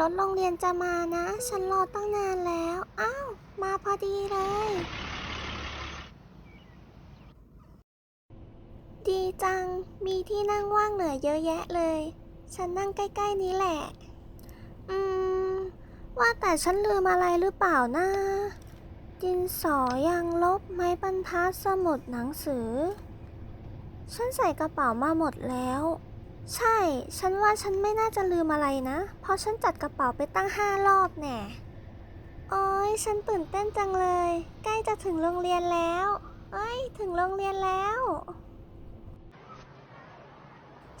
รถโรงเรียนจะมานะ ฉันรอตั้งนานแล้ว อ้าว มาพอดีเลย ดีจัง มีที่นั่งว่างเหลือเยอะแยะเลย ฉันนั่งใกล้ๆนี้แหละ อืม ว่าแต่ฉันลืมอะไรหรือเปล่านะดินสอยางลบไม้บรรทัดสมุดหนังสือ ฉันใส่กระเป๋ามาหมดแล้ว ใช่ ฉันว่าฉันไม่น่าจะลืมอะไรนะ เพราะฉันจัดกระเป๋าไปตั้งห้ารอบแน่โอ้ยฉันตื่นเต้นจังเลย ใกล้จะถึงโรงเรียนแล้ว เอ้ย ถึงโรงเรียนแล้ว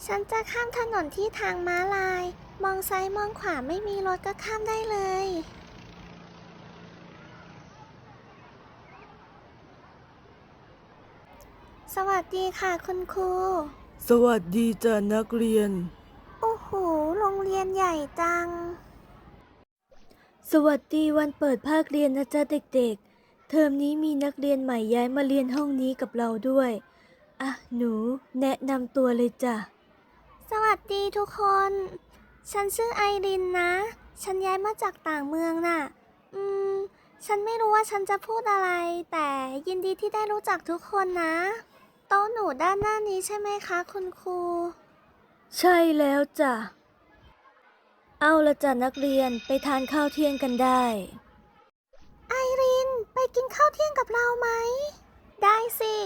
ฉันจะข้ามถนนที่ทางม้าลาย มองซ้ายมองขวาไม่มีรถก็ข้ามได้เลย สวัสดีค่ะคุณครู สวัสดีจ้ะนักเรียน โอ้โห โรงเรียนใหญ่จัง สวัสดีวันเปิดภาคเรียนนะจ๊ะเด็กๆ เทอมนี้มีนักเรียนใหม่ย้ายมาเรียนห้องนี้กับเราด้วย อะ หนู แนะนำตัวเลยจ้ะ สวัสดีทุกคน ฉันชื่อไอรินนะ ฉันย้ายมาจากต่างเมืองน่ะ อืม ฉันไม่รู้ว่าฉันจะพูดอะไร แต่ยินดีที่ได้รู้จักทุกคนนะ โต๊ะหนูด้านหน้านี้ใช่ไหมคะ คุณครู ใช่แล้วจ้ะ เอาละจ้ะนักเรียนไปทานข้าวเที่ยงกันได้ ไอริน ไปกินข้าวเที่ยงกับเราไหม ได้สิ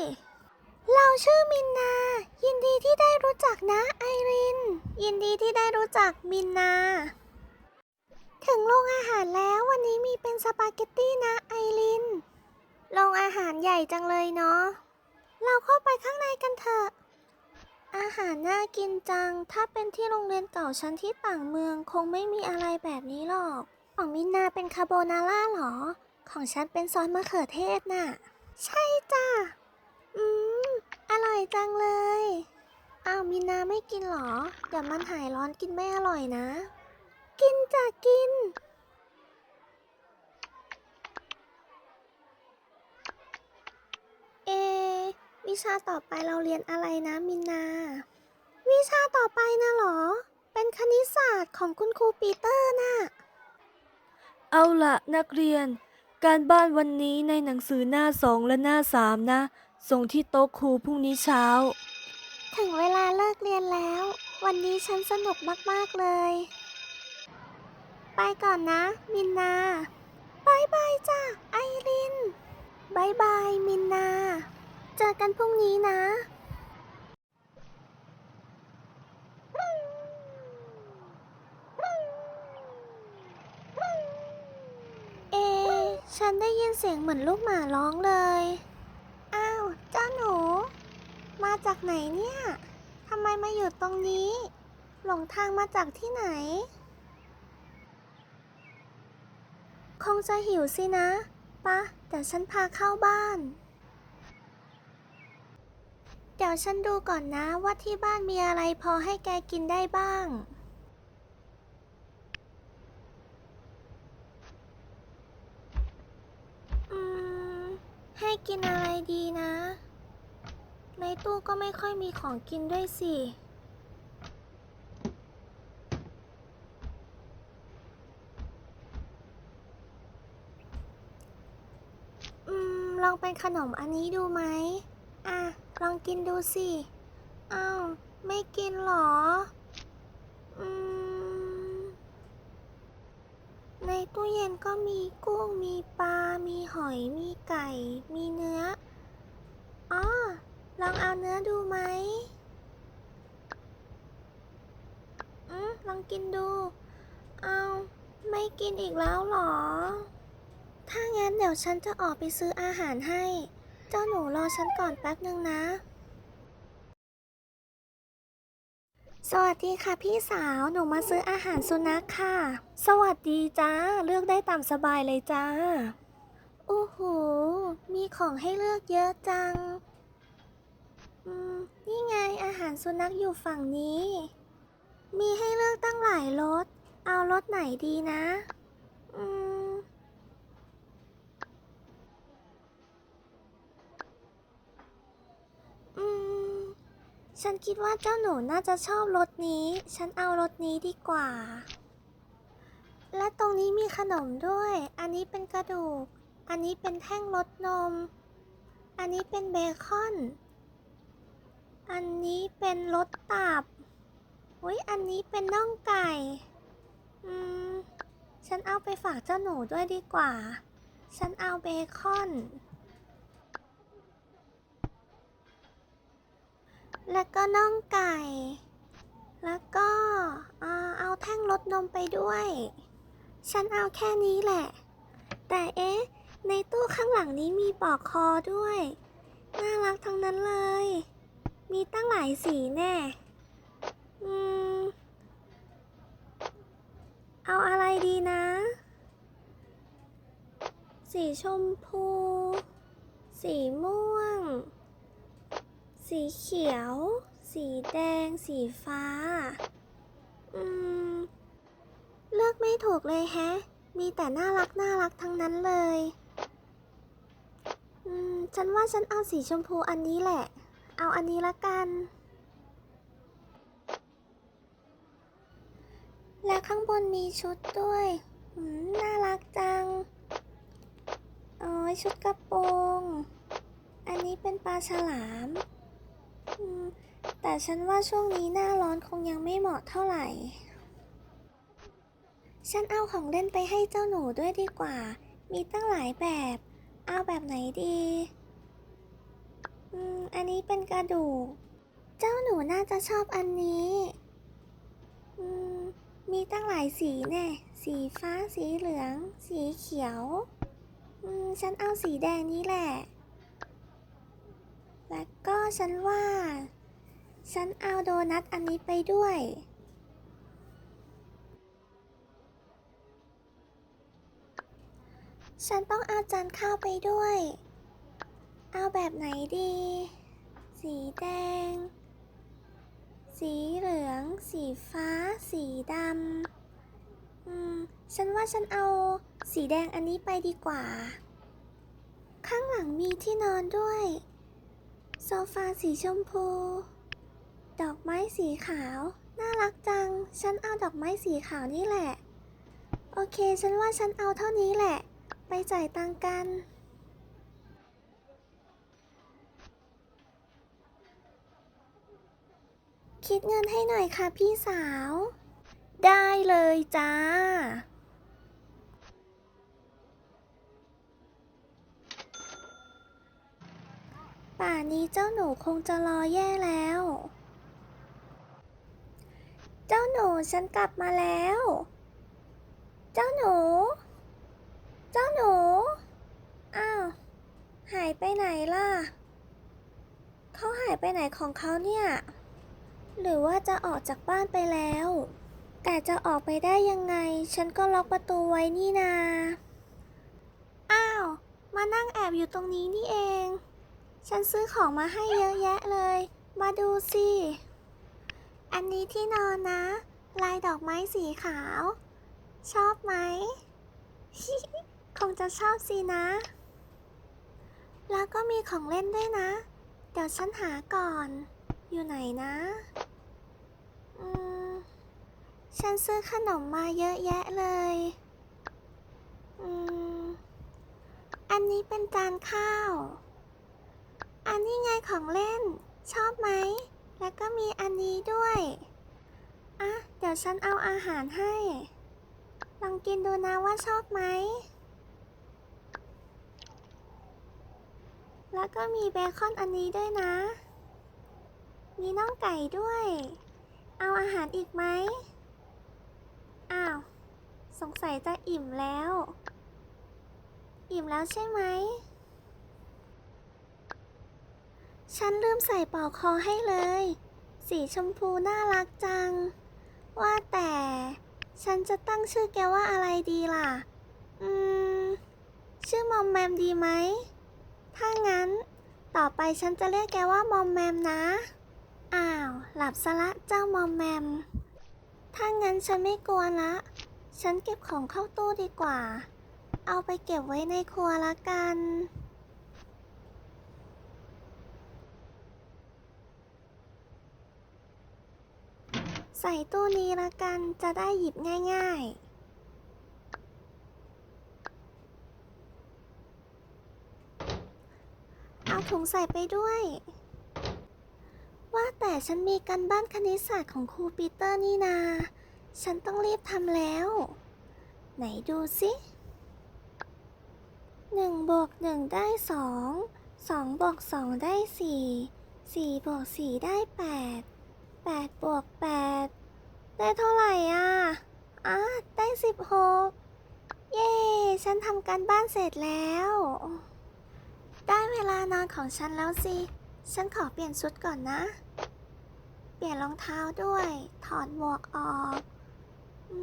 เราชื่อมินนา ยินดีที่ได้รู้จักนะไอริน ยินดีที่ได้รู้จักมินนา ถึงโรงอาหารแล้ววันนี้มีเป็นสปาเกตตี้นะไอริน โรงอาหารใหญ่จังเลยเนาะ เราเข้าไปข้างในกันเถอะ อาหารน่ากินจัง ถ้าเป็นที่โรงเรียนเก่าฉันที่ต่างเมืองคงไม่มีอะไรแบบนี้หรอก ของมินนาเป็นคาโบนาร่าเหรอ ของฉันเป็นซอสมะเขือเทศน่ะ ใช่จ้ะ อืม อร่อยจังเลย อ้าวมินนาไม่กินเหรอ เดี๋ยวมันหายร้อนกินไม่อร่อยนะ กินจ้ะกินเอ วิชาต่อไปเราเรียนอะไรนะมินนา วิชาต่อไปนะเหรอ เป็นคณิตศาสตร์ของคุณครูปีเตอร์น่ะ เอาละนักเรียน การบ้านวันนี้ในหนังสือหน้าสองและหน้าสามนะ ส่งที่โต๊ะครูพรุ่งนี้เช้า ถึงเวลาเลิกเรียนแล้ว วันนี้ฉันสนุกมาก ๆ เลย ไปก่อนนะ มินนาบายบายจ้ะไอรินบายบายมินนา เจอกันพรุ่งนี้นะ เอ ฉันได้ยินเสียงเหมือนลูกหมาร้องเลย อ้าว เจ้าหนู มาจากไหนเนี่ย ทำไมมาอยู่ตรงนี้ หลงทางมาจากที่ไหน คงจะหิวสินะปะเดี๋ยวฉันพาเข้าบ้าน เดี๋ยวฉันดูก่อนนะว่าที่บ้านมีอะไรพอให้แกกินได้บ้าง อืม ให้กินอะไรดีนะ ในตู้ก็ไม่ค่อยมีของกินด้วยสิ อืม ลองเป็นขนมอันนี้ดูไหมอะ ลองกินดูสิ อ้าว ไม่กินหรอ อืม ในตู้เย็นก็มีกุ้ง มีปลา มีหอย มีไก่ มีเนื้อ อ๋อ ลองเอาเนื้อดูไหมอืมลองกินดู เอาไม่กินอีกแล้วหรอ ถ้างั้นเดี๋ยวฉันจะออกไปซื้ออาหารให้ เจ้าหนูรอฉันก่อนแป๊บหนึ่งนะ สวัสดีค่ะพี่สาว หนูมาซื้ออาหารสุนัขค่ะ สวัสดีจ้า เลือกได้ตามสบายเลยจ้า โอ้โห มีของให้เลือกเยอะจัง อืม นี่ไงอาหารสุนัขอยู่ฝั่งนี้ มีให้เลือกตั้งหลายรส เอารสไหนดีนะ อืม อืม ฉันคิดว่าเจ้าหนูน่าจะชอบรสนี้ ฉันเอารสนี้ดีกว่า และตรงนี้มีขนมด้วย อันนี้เป็นกระดูก อันนี้เป็นแท่งรสนม อันนี้เป็นเบคอน อันนี้เป็นรสตับอุ้ยอันนี้เป็นน่องไก่ อืม ฉันเอาไปฝากเจ้าหนูด้วยดีกว่า ฉันเอาเบคอน แล้วก็น่องไก่ แล้วก็เอาแท่งรสนมไปด้วย ฉันเอาแค่นี้แหละ แต่เอ๊ะ ในตู้ข้างหลังนี้มีปลอกคอด้วย น่ารักทั้งนั้นเลย มีตั้งหลายสีแน่ อืม เอาอะไรดีนะ สีชมพู สีม่วง สีเขียว สีแดง สีฟ้า อืม เลือกไม่ถูกเลยแฮะ มีแต่น่ารักน่ารักทั้งนั้นเลย อืม ฉันว่าฉันเอาสีชมพูอันนี้แหละ เอาอันนี้ละกัน และข้างบนมีชุดด้วยอืมน่ารักจังโอ้ยชุดกระโปรง อันนี้เป็นปลาฉลามอืม แต่ฉันว่าช่วงนี้หน้าร้อนคงยังไม่เหมาะเท่าไหร่ ฉันเอาของเล่นไปให้เจ้าหนูด้วยดีกว่า มีตั้งหลายแบบ เอาแบบไหนดี อืม อันนี้เป็นกระดูก เจ้าหนูน่าจะชอบอันนี้ อืม มีตั้งหลายสีแน่ สีฟ้า สีเหลือง สีเขียว อืม ฉันเอาสีแดงนี้แหละ แล้วก็ฉันว่า ฉันเอาโดนัทอันนี้ไปด้วย ฉันต้องเอาจานข้าวไปด้วย เอาแบบไหนดี สีแดง สีเหลือง สีฟ้า สีดำ อืม ฉันว่าฉันเอาสีแดงอันนี้ไปดีกว่า ข้างหลังมีที่นอนด้วย โซฟาสีชมพู ดอกไม้สีขาว น่ารักจัง ฉันเอาดอกไม้สีขาวนี่แหละ โอเค ฉันว่าฉันเอาเท่านี้แหละ ไปจ่ายตังค์กันคิดเงินให้หน่อยค่ะพี่สาว ได้เลยจ้า นี้เจ้าหนูคงจะรอแย่แล้ว เจ้าหนูฉันกลับมาแล้ว เจ้าหนู เจ้าหนู อ้าว หายไปไหนล่ะ เขาหายไปไหนของเขาเนี่ย หรือว่าจะออกจากบ้านไปแล้ว แต่จะออกไปได้ยังไง ฉันก็ล็อกประตูไว้นี่นา อ้าว มานั่งแอบอยู่ตรงนี้นี่เอง ฉันซื้อของมาให้เยอะแยะเลย มาดูสิ อันนี้ที่นอนนะ ลายดอกไม้สีขาว ชอบไหม คงจะชอบสินะ แล้วก็มีของเล่นด้วยนะ เดี๋ยวฉันหาก่อน อยู่ไหนนะอืมฉันซื้อขนมมาเยอะแยะเลยอืมอันนี้เป็นจานข้าว อันนี้ไงของเล่น ชอบไหม แล้วก็มีอันนี้ด้วย อะ เดี๋ยวฉันเอาอาหารให้ ลองกินดูนะว่าชอบไหม แล้วก็มีเบคอนอันนี้ด้วยนะ มีน่องไก่ด้วย เอาอาหารอีกไหม อ้าว สงสัยจะอิ่มแล้ว อิ่มแล้วใช่ไหม ฉันลืมใส่ปลอกคอให้เลย สีชมพูน่ารักจัง ว่าแต่ ฉันจะตั้งชื่อแกว่าอะไรดีล่ะ อืม ชื่อมอมแมมดีไหม ถ้างั้น ต่อไปฉันจะเรียกแกว่ามอมแมมนะ อ้าว หลับซะละเจ้ามอมแมม ถ้างั้นฉันไม่กลัวละ ฉันเก็บของเข้าตู้ดีกว่า เอาไปเก็บไว้ในครัวละกัน ใส่ตู้นี้ละกันจะได้หยิบง่าย ๆเอาถุงใส่ไปด้วย ว่าแต่ฉันมีการบ้านคณิตศาสตร์ของครูปีเตอร์นี่นา ฉันต้องรีบทำแล้ว ไหนดูสิหนึ่งบวกหนึ่งได้สองสองบวกสองได้สี่สี่บวกสี่ได้แปดแปดบวกแปด ได้เท่าไหร่อะอะได้สิบหกเย้ ฉันทำการบ้านเสร็จแล้ว ได้เวลานอนของฉันแล้วสิ ฉันขอเปลี่ยนชุดก่อนนะ เปลี่ยนรองเท้าด้วย ถอดหมวกออกอื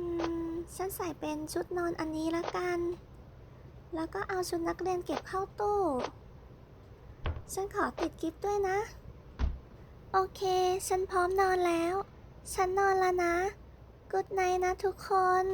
มฉันใส่เป็นชุดนอนอันนี้ละกัน แล้วก็เอาชุดนักเรียนเก็บเข้าตู้ ฉันขอติดกิฟต์ด้วยนะ โอเค ฉันพร้อมนอนแล้ว ฉันนอนแล้วนะ กุดไนนะทุกคน